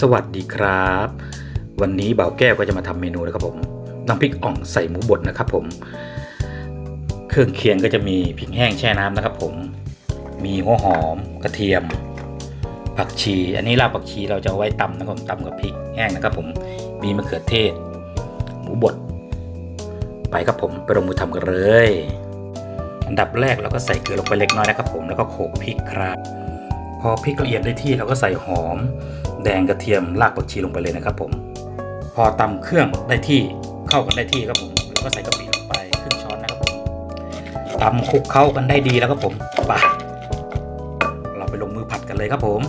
สวัสดีครับ วันนี้บ่าวแก้วก็จะมาทำเมนูนะครับผมน้ำพริกอ่องใส่หมูบดนะครับผม เครื่องเคียงก็จะมีพริกแห้งแช่น้ำนะครับ ผม มีหัวหอมกระเทียม ผักชี อันนี้รากผักชีเราจะเอาไว้ตำนะครับผมตำกับพริกแห้งนะครับ ผม มีมะเขือเทศ หมูบด ไปครับผมไปลงมือทำกันเลย อันดับแรกเราก็ใส่เกลือลงไปเล็กน้อยนะครับ ผมแล้วก็โขลกพริกครับ พอพริกละเอียดได้ที่เราก็ใส่หอม แดงกระเทียมรากผักชีลงไปเลยนะครับ ผม พอตำเครื่องได้ที่เข้ากันได้ที่ครับผมเราก็ใส่กะปิลงไปครึ่งช้อนนะครับผมตำคลุกเข้ากันได้ดีแล้วครับผมไปเราไปลงมือผัดกันเลยครับผม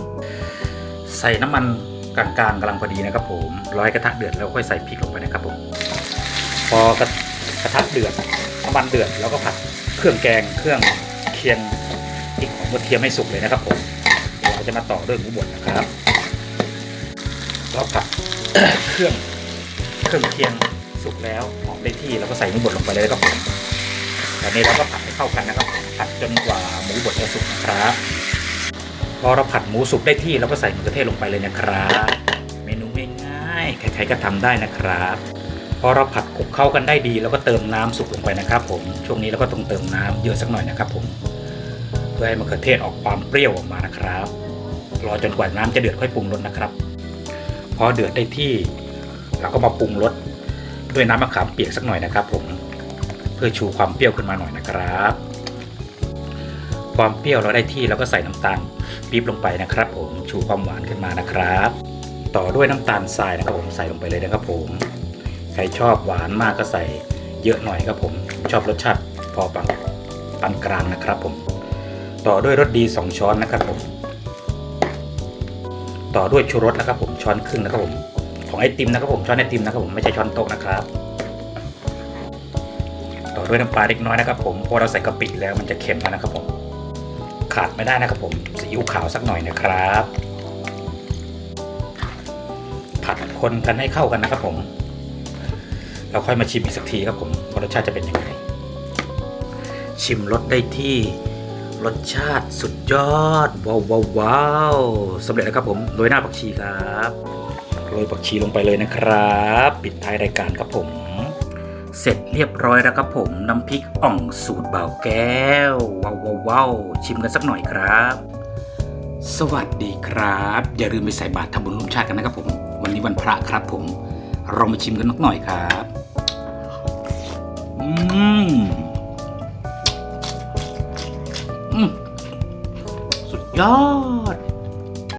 ใส่น้ำมันกลางๆกำลังพอดีนะครับผมร้อยกระทะเดือดแล้วค่อยใส่พริกลงไปนะครับผมพอกระกระทะเดือดน้ำมันเดือดแล้วก็ผัดเครื่องแกงเครื่องเคียงพริกของกระเทียมให้สุกเลยนะครับผม เดี๋ยวเราจะมาต่อด้วยหมูบดนะครับ เราผัดเครื่องเครื่องเคียงสุกแล้วหอมได้ที่เราก็ใส่หมูบดลงไปเลยครับผมตอนนี้เราก็ผัดให้เข้ากันนะครับ ผัดจนกว่าหมูบดจะสุกนะครับพอเราผัดหมูสุกได้ที่เราก็ใส่มะเขือเทศลงไปเลยนะครับ เมนูง่ายๆใครๆก็ทำได้นะครับพอเราผัดคลุกเข้ากันได้ดีเราก็เติมน้ำสุกลงไปนะครับ ผมช่วงนี้เราก็ต้องเติมน้ำเยอะสักหน่อยนะครับผมเพื่อให้มะเขือเทศออกความเปรี้ยวออกมานะครับ รอจนกว่าน้ำจะเดือดค่อยปรุงรสนะครับ พอเดือดได้ที่เราก็มาปรุงรสด้วยน้ำมะขามเปียกสักหน่อยนะครับ ผมเพื่อชูความเปรี้ยวขึ้นมาหน่อยนะครับ ความเปรี้ยวเราได้ที่เราก็ใส่น้ำตาลปี๊บลงไปนะครับ ผมชูความหวานขึ้นมานะครับ ต่อด้วยน้ำตาลทรายนะครับผมใส่ลงไปเลยนะครับ ผมใครชอบหวานมากก็ใส่เยอะหน่อยครับผม ชอบรสชาติพอปานปานกลางนะครับผม ต่อด้วยรสดี 2 ช้อนนะครับผมต่อด้วยชูรสนะครับผมช้อนครึ่งนะครับผมของไอติมนะครับผมช้อนไอติมนะครับผมไม่ใช่ช้อนโต๊ะนะครับ ต่อด้วยน้ำปลาเล็กน้อยนะครับผมเพราะเราใส่กะปิแล้วมันจะเค็มแล้วนะครับผมขาดไม่ได้นะครับผมซีอิ๊วขาวสักหน่อยนะครับ ผัดคนกันให้เข้ากันนะครับผม เราค่อยมาชิมอีกสักทีครับผมว่ารสชาติจะเป็นยังไงชิมรสได้ที่ รสชาติสุดยอด ว้าวว้าววาวสำเร็จแล้วครับผมโรยหน้าผักชีครับโรยผักชีลงไปเลยนะครับ ปิดท้ายรายการครับผม เสร็จเรียบร้อยแล้วครับผม น้ำพริกอ่องสูตรเบาแก้ว ว้าวว้าวาวชิมกันสักหน่อยครับ สวัสดีครับ อย่าลืมไปใส่บาตรทำบุญร่วมชาติกันนะครับผม วันนี้วันพระครับผม เรามาชิมกันสักหน่อยครับ อืม สุดยอด